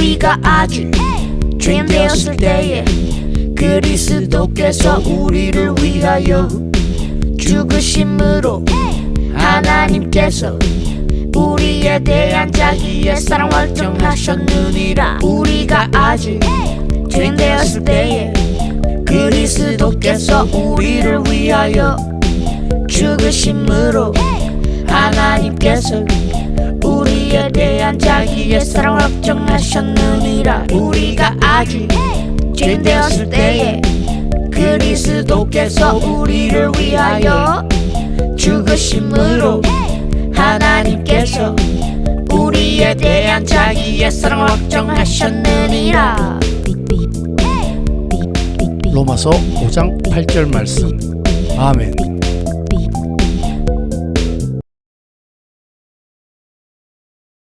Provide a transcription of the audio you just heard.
우리가 아주 죄인 되었을 때에 그리스도께서 우리를 위하여 죽으심으로 하나님께서 우리에 대한 자기의 사랑 확정하셨느니라. 우리가 아주 죄인 되었을 때에 그리스도께서 우리를 위하여 죽으심으로 하나님께서 우리에 대한 자기의 사랑 확정하셨느니라 우리가 아주 죄인 되었을 때에 그리스도께서 우리를 위하여 죽으심으로 하나님께서 우리에 대한 자기의 사랑 확정하셨느니라 로마서 5장 8절 말씀. 아멘.